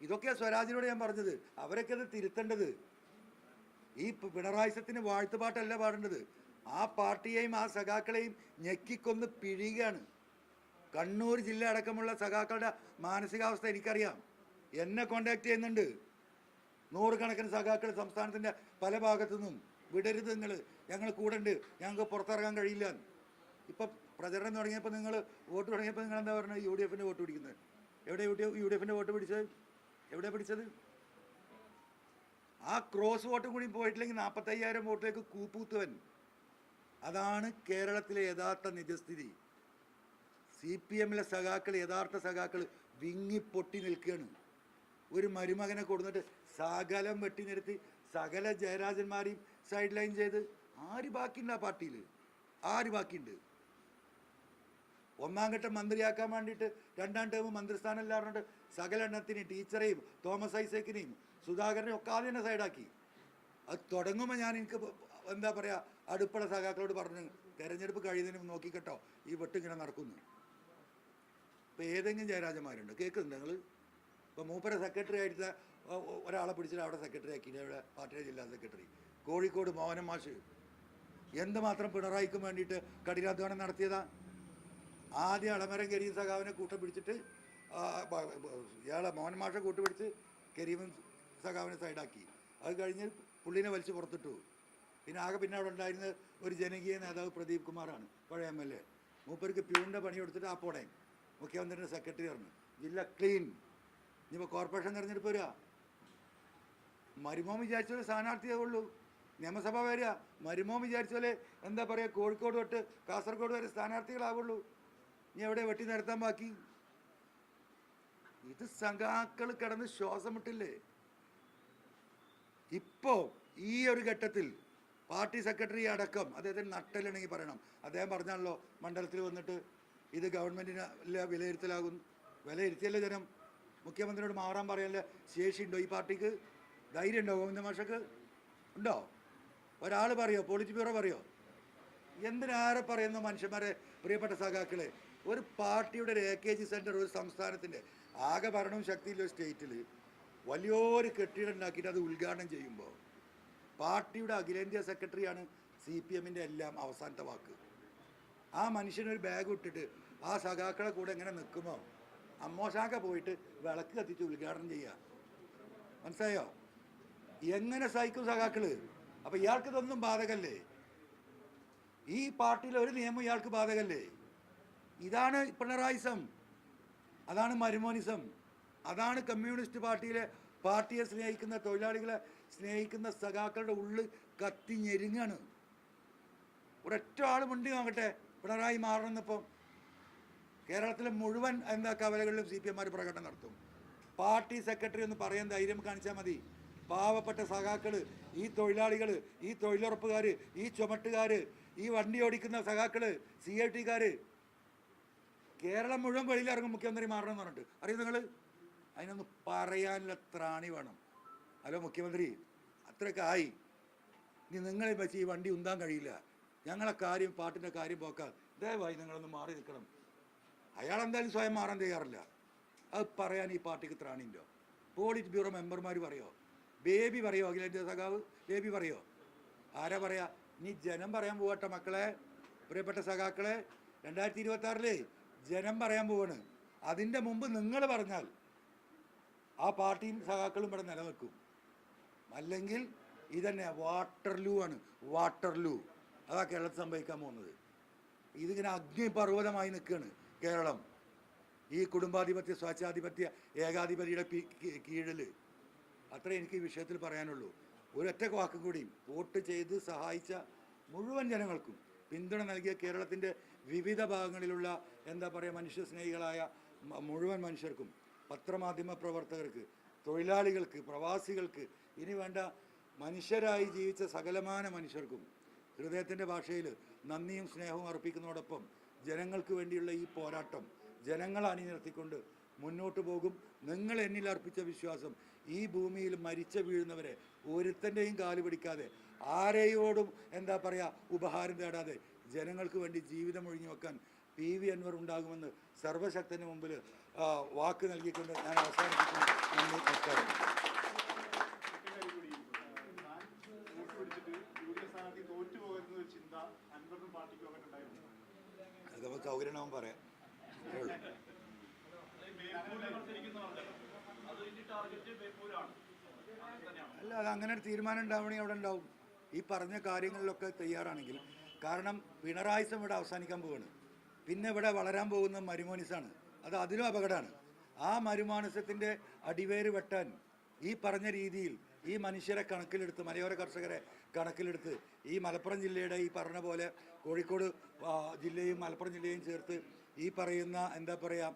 ഇതൊക്കെയാ സ്വരാജിനോട് ഞാൻ പറഞ്ഞത്. അവരൊക്കെ അത് തിരുത്തേണ്ടത്. ഈ പിണറായിസത്തിന് പിണറായി സത്തിന് വാഴ്ത്തുപാട്ടല്ല പാടേണ്ടത്. ആ പാർട്ടിയെയും ആ സഖാക്കളെയും ഞെക്കിക്കൊന്ന് പിഴിയുകയാണ്. കണ്ണൂർ ജില്ല അടക്കമുള്ള സഖാക്കളുടെ മാനസികാവസ്ഥ എനിക്കറിയാം. എന്നെ കോണ്ടാക്ട് ചെയ്യുന്നുണ്ട്. നൂറുകണക്കിന് സഖാക്കൾ സംസ്ഥാനത്തിന്റെ പല ഭാഗത്തു നിന്നും വിടരുത് നിങ്ങൾ ഞങ്ങൾ കൂടെ ഉണ്ട് ഞങ്ങൾക്ക് പുറത്തിറങ്ങാൻ കഴിയില്ല. ഇപ്പം പ്രചരണം തുടങ്ങിയപ്പോൾ നിങ്ങൾ വോട്ട് തുടങ്ങിയപ്പോൾ നിങ്ങൾ എന്താ പറഞ്ഞത്? യു ഡി എഫിന്റെ വോട്ട് പിടിക്കുന്നത്. എവിടെ യു ഡി എഫിന്റെ വോട്ട് പിടിച്ചത്? എവിടെ പിടിച്ചത്? ആ ക്രോസ് വോട്ടും കൂടി പോയിട്ടില്ലെങ്കിൽ നാൽപ്പത്തയ്യായിരം വോട്ടിലേക്ക് കൂപ്പൂത്തുവൻ. അതാണ് കേരളത്തിലെ യഥാർത്ഥ നിജസ്ഥിതി. സി പി എമ്മിലെ സഖാക്കൾ യഥാർത്ഥ സഖാക്കൾ വിങ്ങി പൊട്ടി നിൽക്കുകയാണ്. ഒരു മരുമകനെ കൊടുത്തിട്ട് സകലം വെട്ടി നിരത്തി സകല ജയരാജന്മാരെയും സൈഡ് ലൈൻ ചെയ്ത്. ആര് ബാക്കിയുണ്ട് ആ പാർട്ടിയിൽ? ആര് ബാക്കിയുണ്ട്? ഒന്നാം ഘട്ടം മന്ത്രിയാക്കാൻ വേണ്ടിയിട്ട് രണ്ടാം ടേം മന്ത്രിസ്ഥാനം ഇല്ലാറുണ്ട്. സകല എണ്ണത്തിനെയും ടീച്ചറെയും തോമസ് ഐസക്കിനെയും സുധാകരനെയും ഒക്കെ ആദ്യം തന്നെ സൈഡാക്കി അത് തുടങ്ങുമ്പോൾ ഞാൻ എനിക്ക് എന്താ പറയുക അടുപ്പുള്ള സഖാക്കളോട് പറഞ്ഞു തെരഞ്ഞെടുപ്പ് കഴിയുന്നതിന് നോക്കിക്കട്ടോ ഈ വെട്ടിങ്ങനെ നടക്കുന്നു. ഇപ്പോൾ ഏതെങ്കിലും ജയരാജന്മാരുണ്ട്? കേൾക്കുന്നുണ്ട് നിങ്ങൾ ഇപ്പോൾ മൂപ്പര സെക്രട്ടറി ആയിട്ട് ഒരാളെ പിടിച്ചിട്ട് അവിടെ സെക്രട്ടറി ആക്കി അവിടെ പാർട്ടിയുടെ ജില്ലാ സെക്രട്ടറി കോഴിക്കോട് മോഹനം മാഷ്. എന്തുമാത്രം പിണറായിക്കും വേണ്ടിയിട്ട് കഠിനാധ്വാനം നടത്തിയതാ? ആദ്യം അളമരം കരീം സഖാവിനെ കൂട്ടം പിടിച്ചിട്ട് ഇയാളെ മോഹൻ മാഷെ കൂട്ടുപിടിച്ച് കരീമൻ സഖാവിനെ സൈഡാക്കി. അത് കഴിഞ്ഞ് പുള്ളിനെ വലിച്ചു പുറത്തിട്ടു. പിന്നെ ആകെ പിന്നെ അവിടെ ഉണ്ടായിരുന്ന ഒരു ജനകീയ നേതാവ് പ്രദീപ് കുമാറാണ് പഴയ എം എൽ എ. മൂപ്പർക്ക് പ്യൂണിന്റെ പണി കൊടുത്തിട്ട് ആ പോണേ. മുഖ്യമന്ത്രിയുടെ സെക്രട്ടറി പറഞ്ഞു ജില്ല ക്ലീൻ. ഇനിയിപ്പോൾ കോർപ്പറേഷൻ തിരഞ്ഞെടുപ്പ് വരിക. മരുമോൻ വിചാരിച്ച പോലെ സ്ഥാനാർത്ഥിയേ ഉള്ളൂ. നിയമസഭ വരിക. മരുമോൻ വിചാരിച്ച പോലെ എന്താ പറയുക കോഴിക്കോട് തൊട്ട് കാസർഗോഡ് വരെ സ്ഥാനാർത്ഥികളാവുള്ളൂ. ഇനി എവിടെ വെട്ടി നിരത്താൻ ബാക്കി? ഇത് സംഘാക്കൾ കിടന്ന് ശ്വാസം വിട്ടില്ലേ ഇപ്പോ ഈ ഒരു ഘട്ടത്തിൽ പാർട്ടി സെക്രട്ടറി അടക്കം അദ്ദേഹത്തിന് നട്ടലുണ്ടെങ്കിൽ പറയണം. അദ്ദേഹം പറഞ്ഞാണല്ലോ മണ്ഡലത്തിൽ വന്നിട്ട് ഇത് ഗവൺമെന്റിന് വിലയിരുത്തലാകും? വിലയിരുത്തിയല്ലേ ജനം? മുഖ്യമന്ത്രിയോട് മാറാൻ പറയാനുള്ള ശേഷിയുണ്ടോ ഈ പാർട്ടിക്ക്? ധൈര്യം ഉണ്ടോ ഗോവിന്ദ മാഷക്ക്? ഉണ്ടോ? ഒരാൾ പറയോ? പോളിറ്റ് ബ്യൂറോ പറയോ? എന്തിനാരെ പറയുന്ന മനുഷ്യന്മാരെ? പ്രിയപ്പെട്ട സഖാക്കളെ ഒരു പാർട്ടിയുടെ ഒരു എ കെ ജി സെന്റർ ഒരു സംസ്ഥാനത്തിന്റെ ആകെ ഭരണവും ശക്തിയില്ല സ്റ്റേറ്റിൽ വലിയൊരു കെട്ടിടം ഉണ്ടാക്കിയിട്ട് അത് ഉദ്ഘാടനം ചെയ്യുമ്പോൾ പാർട്ടിയുടെ അഖിലേന്ത്യാ സെക്രട്ടറിയാണ് സി പി എമ്മിന്റെ എല്ലാം അവസാനത്തെ വാക്ക്. ആ മനുഷ്യനൊരു ബാഗ് ഇട്ടിട്ട് ആ സഖാക്കളെ കൂടെ എങ്ങനെ നിൽക്കുമോ അമ്മോശാക്ക പോയിട്ട് വിളക്ക് കത്തിച്ച് ഉദ്ഘാടനം ചെയ്യുക. മനസ്സിലായോ? എങ്ങനെ സഹിക്കും സഖാക്കൾ? അപ്പൊ ഇയാൾക്ക് ഇതൊന്നും ബാധകല്ലേ? ഈ പാർട്ടിയിലെ ഒരു നിയമം ഇയാൾക്ക് ബാധകല്ലേ? ഇതാണ് പിണറായിസം. അതാണ് മരുമോനിസം. അതാണ് കമ്മ്യൂണിസ്റ്റ് പാർട്ടിയിലെ പാർട്ടിയെ സ്നേഹിക്കുന്ന തൊഴിലാളികളെ സ്നേഹിക്കുന്ന സഖാക്കളുടെ ഉള്ളിൽ കത്തി ഞെരുങ്ങാണ്. ഒരൊറ്റ ആൾ മുണ്ടി നോക്കട്ടെ പിണറായി മാറണമെന്നിപ്പം കേരളത്തിലെ മുഴുവൻ എന്താ കവലകളിലും സി പി എംമാർ പ്രകടനം നടത്തും. പാർട്ടി സെക്രട്ടറി ഒന്ന് പറയാൻ ധൈര്യം കാണിച്ചാൽ മതി. പാവപ്പെട്ട സഖാക്കൾ ഈ തൊഴിലാളികൾ ഈ തൊഴിലുറപ്പുകാർ ഈ ചുമട്ടുകാർ ഈ വണ്ടി ഓടിക്കുന്ന സഖാക്കൾ സി ഐ ടിക്കാർ കേരളം മുഴുവൻ വെളിയിലിറങ്ങും മുഖ്യമന്ത്രി മാറണം എന്ന് പറഞ്ഞിട്ട്. അറിയോ നിങ്ങൾ? അതിനൊന്ന് പറയാനുള്ള ത്രാണി വേണം. ഹലോ മുഖ്യമന്ത്രി അത്രയൊക്കെ ആയി. ഇനി നിങ്ങളെ വെച്ച് ഈ വണ്ടി ഉന്താൻ കഴിയില്ല. ഞങ്ങളെ കാര്യം പാട്ടിന്റെ കാര്യം പോക്കാൻ ദയവായി നിങ്ങളൊന്ന് മാറി നിൽക്കണം. അയാൾ എന്തായാലും സ്വയം മാറാൻ തയ്യാറില്ല. അത് പറയാൻ ഈ പാർട്ടിക്ക് ത്രാണിണ്ടോ പോളിറ്റ് ബ്യൂറോ മെമ്പർമാർ പറയോ? ബേബി പറയോ? അഖിലേന്ത്യാ സഖാവ്? ബേബി പറയോ? ആരാ പറയാ? നീ ജനം പറയാൻ പോകട്ടെ മക്കളെ. പ്രിയപ്പെട്ട സഖാക്കളെ രണ്ടായിരത്തി ഇരുപത്തി ആറിൽ ജനം പറയാൻ പോവാണ്. അതിന്റെ മുമ്പ് നിങ്ങൾ പറഞ്ഞാൽ ആ പാർട്ടിയും സഖാക്കളും ഇവിടെ നിലനിൽക്കും. അല്ലെങ്കിൽ ഇതന്നെ വാട്ടർലൂ ആണ്. വാട്ടർലൂ. അതാ കേരളത്തിൽ സംഭവിക്കാൻ പോകുന്നത്. ഇതിങ്ങനെ അഗ്നിപർവതമായി നിൽക്കുകയാണ് കേരളം. ഈ കുടുംബാധിപത്യ സ്വേച്ഛാധിപത്യ ഏകാധിപതിയുടെ കീഴിൽ അത്രേ എനിക്ക് ഈ വിഷയത്തിൽ പറയാനുള്ളൂ. ഒരൊറ്റ വാക്കും കൂടിയും. വോട്ട് ചെയ്ത് സഹായിച്ച മുഴുവൻ ജനങ്ങൾക്കും പിന്തുണ നൽകിയ കേരളത്തിന്റെ വിവിധ ഭാഗങ്ങളിലുള്ള എന്താ പറയുക മനുഷ്യസ്നേഹികളായ സ്നേഹികളായ മുഴുവൻ മനുഷ്യർക്കും പത്രമാധ്യമ പ്രവർത്തകർക്ക് തൊഴിലാളികൾക്ക് പ്രവാസികൾക്ക് ഇനി വേണ്ട മനുഷ്യരായി ജീവിച്ച സകലമാന മനുഷ്യർക്കും ഹൃദയത്തിന്റെ ഭാഷയിൽ നന്ദിയും സ്നേഹവും അർപ്പിക്കുന്നതോടൊപ്പം ജനങ്ങൾക്ക് വേണ്ടിയുള്ള ഈ പോരാട്ടം ജനങ്ങൾ അണിനിർത്തിക്കൊണ്ട് മുന്നോട്ട് പോകും. നിങ്ങൾ എന്നിൽ അർപ്പിച്ച വിശ്വാസം ഈ ഭൂമിയിൽ മരിച്ച വീഴുന്നവരെ ഒരുത്തന്റെയും കാൽ പിടിക്കാതെ ആരെയോടും എന്താ പറയുക ഉപഹാരം തേടാതെ ജനങ്ങൾക്ക് വേണ്ടി ജീവിതം ഒഴിഞ്ഞു വെക്കാൻ പി വി അൻവർ ഉണ്ടാകുമെന്ന് സർവശക്തന് മുമ്പിൽ വാക്ക് നൽകിക്കൊണ്ട് ഞാൻ അവസാനിപ്പിക്കുന്നു. നന്ദി നമസ്കാരം. ഒറ്റ കാര്യം കൂടി താൻ വോട്ട് പിടിച്ചിട്ട് യു ഡി എഫ് സ്ഥാനാർത്ഥി തോറ്റു പോകുന്ന ചിന്ത അൻവറിനും പാർട്ടിക്കും അങ്ങനെ ഉണ്ടായിരുന്നു അത് നമുക്ക് സൗകര്യമാവും പറയാം അല്ല അത് അങ്ങനെ ഒരു തീരുമാനം ഉണ്ടാവണമെങ്കിൽ അവിടെ ഉണ്ടാവും. ഈ പറഞ്ഞ കാര്യങ്ങളിലൊക്കെ തയ്യാറാണെങ്കിൽ കാരണം പിണറായിസം ഇവിടെ അവസാനിക്കാൻ പോവാണ്. പിന്നെ ഇവിടെ വളരാൻ പോകുന്ന മരുമോനിസാണ്. അത് അതിലും അപകടമാണ്. ആ മരുമാനസത്തിന്റെ അടിവേര് വെട്ടാൻ ഈ പറഞ്ഞ രീതിയിൽ ഈ മനുഷ്യരെ കണക്കിലെടുത്ത് മലയോര കർഷകരെ കണക്കിലെടുത്ത് ഈ മലപ്പുറം ജില്ലയുടെ ഈ പറഞ്ഞ പോലെ കോഴിക്കോട് ജില്ലയും മലപ്പുറം ജില്ലയും ചേർത്ത് ഈ പറയുന്ന എന്താ പറയുക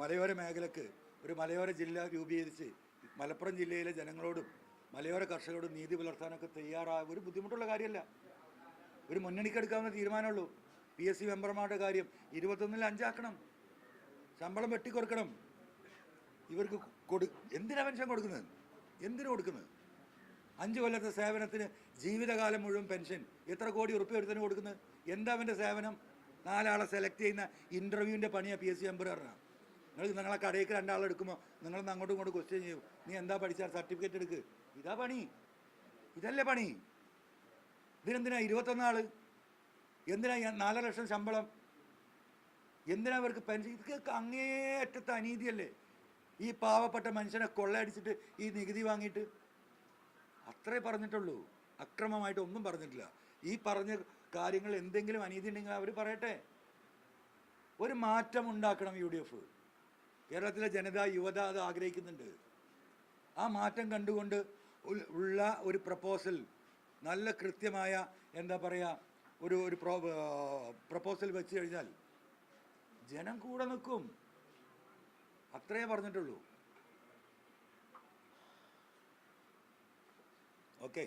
മലയോര മേഖലക്ക് ഒരു മലയോര ജില്ല രൂപീകരിച്ച് മലപ്പുറം ജില്ലയിലെ ജനങ്ങളോടും മലയോര കർഷകരോടും നീതി പുലർത്താനൊക്കെ തയ്യാറായ ഒരു ബുദ്ധിമുട്ടുള്ള കാര്യമല്ല. ഒരു മുന്നണിക്കെടുക്കാവുന്ന തീരുമാനമുള്ളൂ. പി എസ് സി മെമ്പർമാരുടെ കാര്യം ഇരുപത്തൊന്നിൽ അഞ്ചാക്കണം. ശമ്പളം വെട്ടിക്കൊടുക്കണം. ഇവർക്ക് കൊടു എന്തിനാ പെൻഷൻ കൊടുക്കുന്നത്? എന്തിനു കൊടുക്കുന്നത്? അഞ്ച് കൊല്ലത്തെ സേവനത്തിന് ജീവിതകാലം മുഴുവൻ പെൻഷൻ. എത്ര കോടി ഉറുപ്പ്യ കൊടുക്കുന്നത്? എന്താ അവന്റെ സേവനം? നാലാളെ സെലക്ട് ചെയ്യുന്ന ഇന്റർവ്യൂവിന്റെ പണിയാണ് പി എസ് സി പറഞ്ഞാൽ നിങ്ങൾ നിങ്ങളെ കടയിലേക്ക് രണ്ടാളെ എടുക്കുമ്പോൾ നിങ്ങളൊന്ന് അങ്ങോട്ടും ഇങ്ങോട്ടും ക്വസ്റ്റ്യൻ ചെയ്യും. നീ എന്താ പഠിച്ചാൽ സർട്ടിഫിക്കറ്റ് എടുക്ക്. ഇതാ പണി. ഇതല്ലേ പണി. ഇതിനെന്തിനാ ഇരുപത്തൊന്നാൾ? എന്തിനാ നാലര ലക്ഷം ശമ്പളം? എന്തിനാ ഇവർക്ക് പെൻഷൻ? ഇതൊക്കെ അങ്ങേയറ്റത്തെ അനീതിയല്ലേ? ഈ പാവപ്പെട്ട മനുഷ്യനെ കൊള്ളയടിച്ചിട്ട് ഈ നികുതി വാങ്ങിയിട്ട്? അത്രേ പറഞ്ഞിട്ടുള്ളൂ. അക്രമമായിട്ട് ഒന്നും പറഞ്ഞിട്ടില്ല. ഈ പറഞ്ഞ കാര്യങ്ങൾ എന്തെങ്കിലും അനീതി ഉണ്ടെങ്കിൽ അവർ പറയട്ടെ. ഒരു മാറ്റം ഉണ്ടാക്കണം യു ഡി എഫ്. കേരളത്തിലെ ജനത യുവത അത് ആഗ്രഹിക്കുന്നുണ്ട്. ആ മാറ്റം കണ്ടുകൊണ്ട് ഉള്ള ഒരു പ്രപ്പോസൽ നല്ല കൃത്യമായ എന്താ പറയുക ഒരു ഒരു പ്രോ പ്രപ്പോസൽ വെച്ച് കഴിഞ്ഞാൽ ജനം കൂടെ നിൽക്കും. അത്രേ പറഞ്ഞിട്ടുള്ളൂ. ഓക്കെ